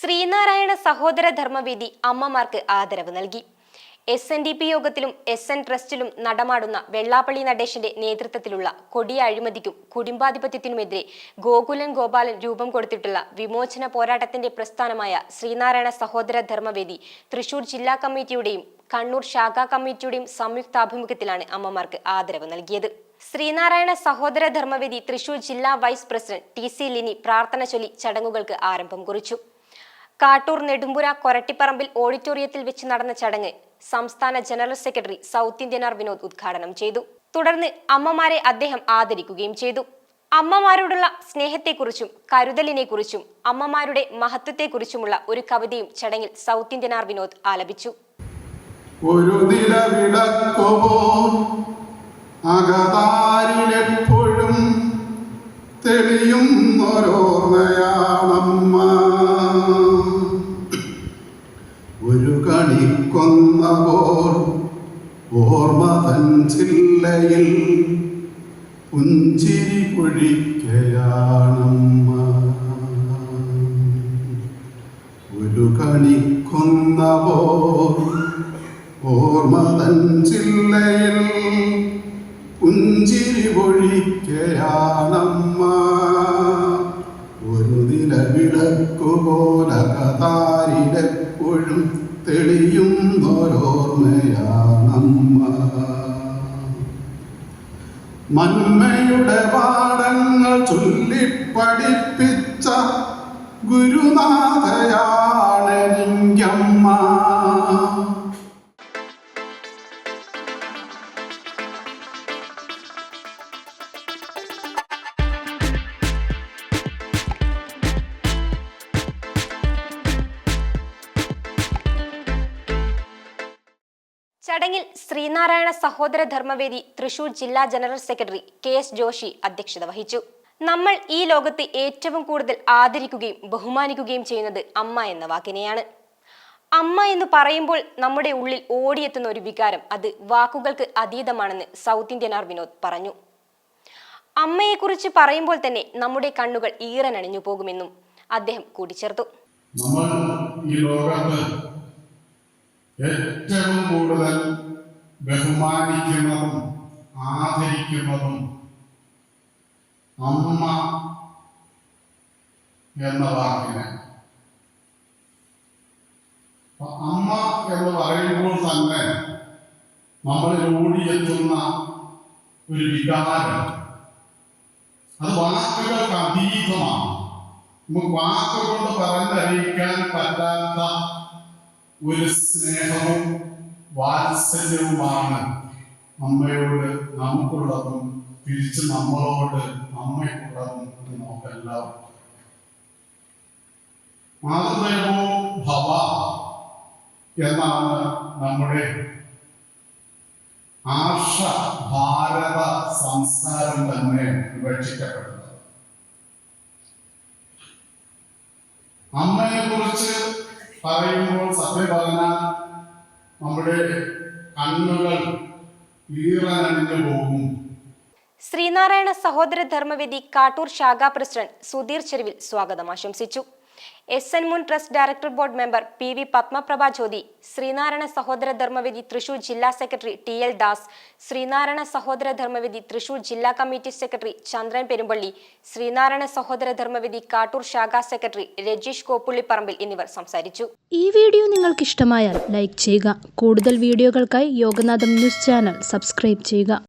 ശ്രീനാരായണ സഹോദര ധർമ്മവേദി അമ്മമാർക്ക് ആദരവ് നൽകി. എസ് എൻ ഡി പി യോഗത്തിലും എസ് എൻ ട്രസ്റ്റിലും നടമാടുന്ന വെള്ളാപ്പള്ളി നടേശന്റെ നേതൃത്വത്തിലുള്ള കൊടിയ അഴിമതിക്കും കുടുംബാധിപത്യത്തിനുമെതിരെ ഗോകുലൻ ഗോപാലൻ രൂപം കൊടുത്തിട്ടുള്ള വിമോചന പോരാട്ടത്തിന്റെ പ്രസ്ഥാനമായ ശ്രീനാരായണ സഹോദര ധർമ്മവേദി തൃശൂർ ജില്ലാ കമ്മിറ്റിയുടെയും കണ്ണൂർ ശാഖാ കമ്മിറ്റിയുടെയും സംയുക്താഭിമുഖ്യത്തിലാണ് അമ്മമാർക്ക് ആദരവ് നൽകിയത്. ശ്രീനാരായണ സഹോദര ധർമ്മവേദി തൃശൂർ ജില്ലാ vice president T C Lini പ്രാർത്ഥന ചൊല്ലി ചടങ്ങുകൾക്ക് ആരംഭം കുറിച്ചു. കാട്ടൂർ നെടുമ്പുര കൊരട്ടിപ്പറമ്പിൽ ഓഡിറ്റോറിയത്തിൽ വെച്ച് നടന്ന ചടങ്ങ് സംസ്ഥാന general secretary South Indian R Vinod ഉദ്ഘാടനം ചെയ്തു. തുടർന്ന് അമ്മമാരെ അദ്ദേഹം ആദരിക്കുകയും ചെയ്തു. അമ്മമാരോടുള്ള സ്നേഹത്തെക്കുറിച്ചും കരുതലിനെക്കുറിച്ചും അമ്മമാരുടെ മഹത്വത്തെക്കുറിച്ചുമുള്ള ഒരു കവിതയും ചടങ്ങിൽ സൗത്ത് ഇന്ത്യൻ ആർ വിനോദ് ആലപിച്ചു. ഒരു അകതാരിലെപ്പോഴും തെളിയുന്നൊരോർമ്മയാണമ്മ ഒരു കണിക്കൊന്നപോർ ഓർമ്മ തൻ ചില്ലയിൽ പുഞ്ചിരി പൊഴിക്കയാണമ്മ. ഒരു കണിക്കൊന്നപോർ ഓർമ്മ തൻ ചില്ലയിൽ പുഞ്ചിരി പൊഴിക്കയാണമ്മ. ഒരു നിലവിളക്കു പോലെ കതാരിലെപ്പോഴും തെളിയുന്നൊരോർമ്മയാണമ്മ മന്മയുടെ പാഠങ്ങൾ ഗുരുനാഥയാണ് ചടങ്ങിൽ ശ്രീനാരായണ സഹോദര ധർമ്മവേദി തൃശൂർ ജില്ലാ general secretary K S Joshi അധ്യക്ഷത വഹിച്ചു. നമ്മൾ ഈ ലോകത്ത് ഏറ്റവും കൂടുതൽ ആദരിക്കുകയും ബഹുമാനിക്കുകയും ചെയ്യുന്നത് അമ്മ എന്ന വാക്കിനെയാണ്. അമ്മ എന്ന് പറയുമ്പോൾ നമ്മുടെ ഉള്ളിൽ ഓടിയെത്തുന്ന ഒരു വികാരം അത് വാക്കുകൾക്ക് അതീതമാണെന്ന് സൗത്ത് ഇന്ത്യൻ ആർ വിനോദ് പറഞ്ഞു. അമ്മയെക്കുറിച്ച് പറയുമ്പോൾ തന്നെ നമ്മുടെ കണ്ണുകൾ ഈറനണിഞ്ഞു പോകുമെന്നും അദ്ദേഹം കൂട്ടിച്ചേർത്തു. നമ്മൾ ഈ ഏറ്റവും കൂടുതൽ ബഹുമാനിക്കുന്നതും ആദരിക്കുന്നതും അമ്മ എന്ന വാക്കിനെ. അമ്മ എന്ന് പറയുമ്പോൾ തന്നെ നമ്മളിൽ ഓടിയെത്തുന്ന ഒരു വികാരം. അത് വാക്കുകൾക്ക് അതീതമാണ്. നമുക്ക് വാക്കുകൊണ്ട് പറഞ്ഞറിയിക്കാൻ പറ്റാത്ത ഒരു സ്നേഹവും വാത്സല്യവുമാണ് അമ്മയോട് നമുക്കുള്ളതും തിരിച്ച് നമ്മളോട് അമ്മയ്ക്കുള്ളതും നമുക്കെല്ലാം മാതൃദേവോ ഭവ എന്നാണ് നമ്മുടെ ആർഷ ഭാരത സംസ്കാരം തന്നെ വിവക്ഷിക്കപ്പെടുന്നത്. അമ്മയെ കുറിച്ച് പറയുമ്പോൾ സത്യം പറഞ്ഞാൽ നമ്മുടെ കണ്ണുകൾ ഈറനണിഞ്ഞു പോകും. ശ്രീനാരായണ സഹോദര ധർമ്മവേദി കാട്ടൂർ ശാഖാ പ്രസിഡന്റ് സുധീർ ചെരുവിൽ സ്വാഗതം ആശംസിച്ചു. എസ് എൻ മുൻ trust director board member P V Padmaprabha Jyothi Sreenarayana Sahodara Dharmavidhi Thrissur ജില്ലാ secretary T L Das Sreenarayana Sahodara Dharmavidhi Thrissur ജില്ലാ കമ്മിറ്റി സെക്രട്ടറി ചന്ദ്രൻ പെരുമ്പള്ളി ശ്രീനാരായണ സഹോദര ധർമ്മവിധി കാട്ടൂർ ശാഖാ സെക്രട്ടറി രജീഷ് കോപ്പുള്ളിപ്പറമ്പിൽ എന്നിവർ സംസാരിച്ചു. ഈ വീഡിയോ നിങ്ങൾക്ക് ഇഷ്ടമായാൽ ലൈക്ക് ചെയ്യുക. കൂടുതൽ വീഡിയോകൾക്കായി യോഗനാഥം ന്യൂസ് ചാനൽ സബ്സ്ക്രൈബ് ചെയ്യുക.